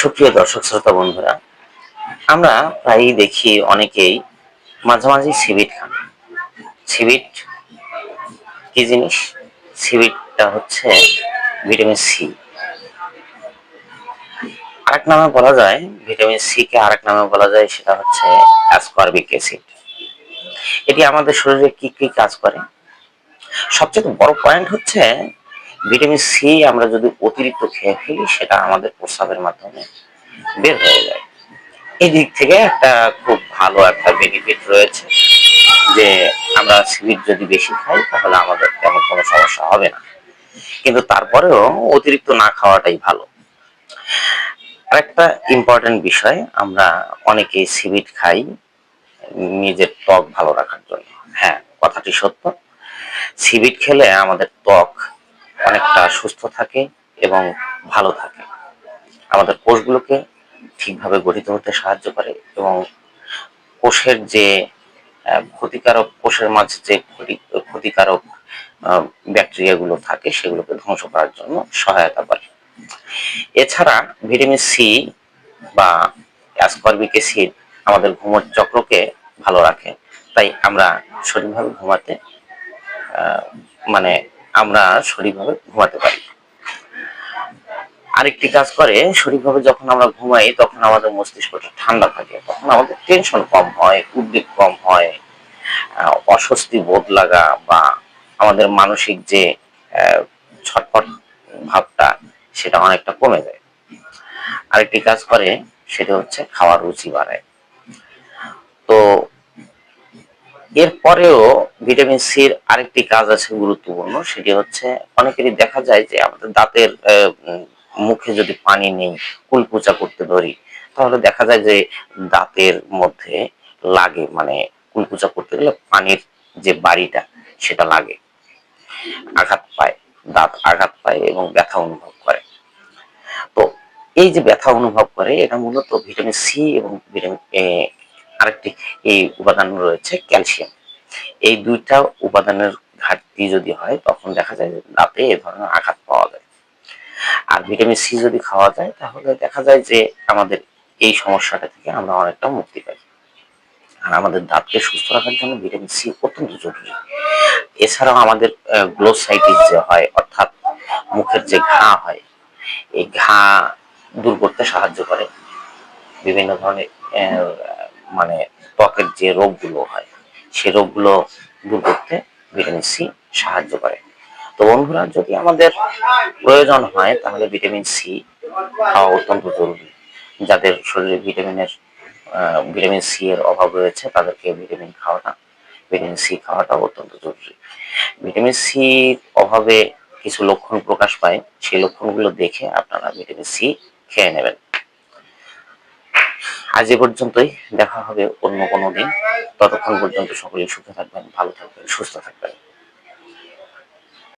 সুপ্রিয় দর্শক, শ্রোতা বন্ধুরা, আমরা প্রায়ই দেখি অনেকেই মাঝামাঝি সিবিট খান। সিবিট কি জিনিস? সিবিটটা হচ্ছে ভিটামিন সি। আরেক নামে বলা যায়, ভিটামিন সি কে আরেক নামে বলা যায়, সেটা হচ্ছে অ্যাসকর্বিক অ্যাসিড। এটি আমাদের শরীরে কি কি কাজ করে? সবচেয়ে বড় পয়েন্ট হচ্ছে ভিটামিন সি আমরা যদি অতিরিক্ত খেয়ে ফেলি, সেটা আমাদের প্রস্রাবের মাধ্যমে বের হয়ে যায়। এই দিক থেকে একটা খুব ভালো একটা বেনিফিট রয়েছে যে আমরা সিভিট যদি বেশি খাই, তাহলে আমাদের তেমন কোনো সমস্যা হবে না। কিন্তু তারপরেও অতিরিক্ত না খাওয়াটাই ভালো। আরেকটা ইম্পর্টেন্ট বিষয়, আমরা অনেকেই সিভিট খাই নিজের ত্বক ভালো রাখার জন্য। হ্যাঁ কথাটি সত্য। সিভিট খেলে আমাদের ত্বক অনেকটা সুস্থ থাকে এবং ভালো থাকে। আমাদের কোষগুলোকে ঠিকভাবে গঠিত হতে সাহায্য করে এবং কোষের যে ক্ষতিকারক, কোষের মাঝে যে ক্ষতি, ক্ষতিকারক ব্যাকটেরিয়াগুলো থাকে সেগুলোকে ধ্বংস করার জন্য সহায়তা করে। এছাড়া ভিটামিন সি বা অ্যাসকর্বিক অ্যাসিড আমাদের ঘুমের চক্রকে ভালো রাখে। তাই আমরা সঠিকভাবে ঘুমাতে মানে আমরা সঠিকভাবে ঘুমাতে পারি। আরেকটি কাজ করে সঠিকভাবে যখন আমরা ঘুমাই তখন আমাদের মস্তিষ্কটা ঠান্ডা থাকে। তখন আমাদের টেনশন কম হয় উদ্বেগ কম হয় অস্বস্তি বোধ লাগা বা আমাদের মানসিক যে আহ, ছটফট ভাবটা সেটা অনেকটা কমে যায়। আরেকটি কাজ করে সেটা হচ্ছে খাওয়ার রুচি বাড়ায় তো এরপরেও ভিটামিন সির আরেকটি কাজ আছে গুরুত্বপূর্ণ, সেটি হচ্ছে অনেকেরই দেখা যায় যে আমাদের দাঁতের মুখে যদি পানি নেই কুলকুচা করতে ধরি, তাহলে দেখা যায় যে দাঁতের মধ্যে লাগে মানে কুলকুচা করতে গেলে পানির যে বাড়িটা, সেটা লাগে, আঘাত পায়, দাঁত আঘাত পায় এবং ব্যথা অনুভব করে। তো এই যে ব্যথা অনুভব করে, এটা মূলত ভিটামিন সি এবং ভিটামিন আরেকটি, এই উপাদান রয়েছে ক্যালসিয়াম। এই দুইটা উপাদানের ঘাটতি যদি হয়, তখন দেখা যায় দাঁতে এ ধরনের আঘাত পাওয়া যায়। আর ভিটামিন সি যদি খাওয়া যায়, তাহলে দেখা যায় যে আমাদের এই সমস্যাটা থেকে আমরা অনেকটা মুক্তি পাই। আর আমাদের দাঁতকে সুস্থ রাখার জন্য ভিটামিন সি অত্যন্ত জরুরি। এছাড়াও আমাদের গ্লোসাইটিস যে হয়, অর্থাৎ মুখের যে ঘা হয়, এই ঘা দূর করতে সাহায্য করে। বিভিন্ন ধরনের মানে ত্বকের যে রোগগুলো হয়, সে রোগগুলো দূর করতে ভিটামিন সি সাহায্য করে। তো বন্ধুরা, যদি আমাদের প্রয়োজন হয়, তাহলে ভিটামিন সি খাওয়া অত্যন্ত জরুরি। যাদের শরীরে ভিটামিনের ভিটামিন সি এর অভাব রয়েছে, তাদেরকে ভিটামিন খাওয়াটা ভিটামিন সি খাওয়াটা অত্যন্ত জরুরি। ভিটামিন সি অভাবে কিছু লক্ষণ প্রকাশ পায়, সেই লক্ষণগুলো দেখে আপনারা ভিটামিন সি খেয়ে নেবেন। আজ এ পর্যন্তই। দেখা হবে অন্য কোনো দিন। ততক্ষণ পর্যন্ত সকলেই সুখে থাকবেন, ভালো থাকবেন, সুস্থ থাকবেন।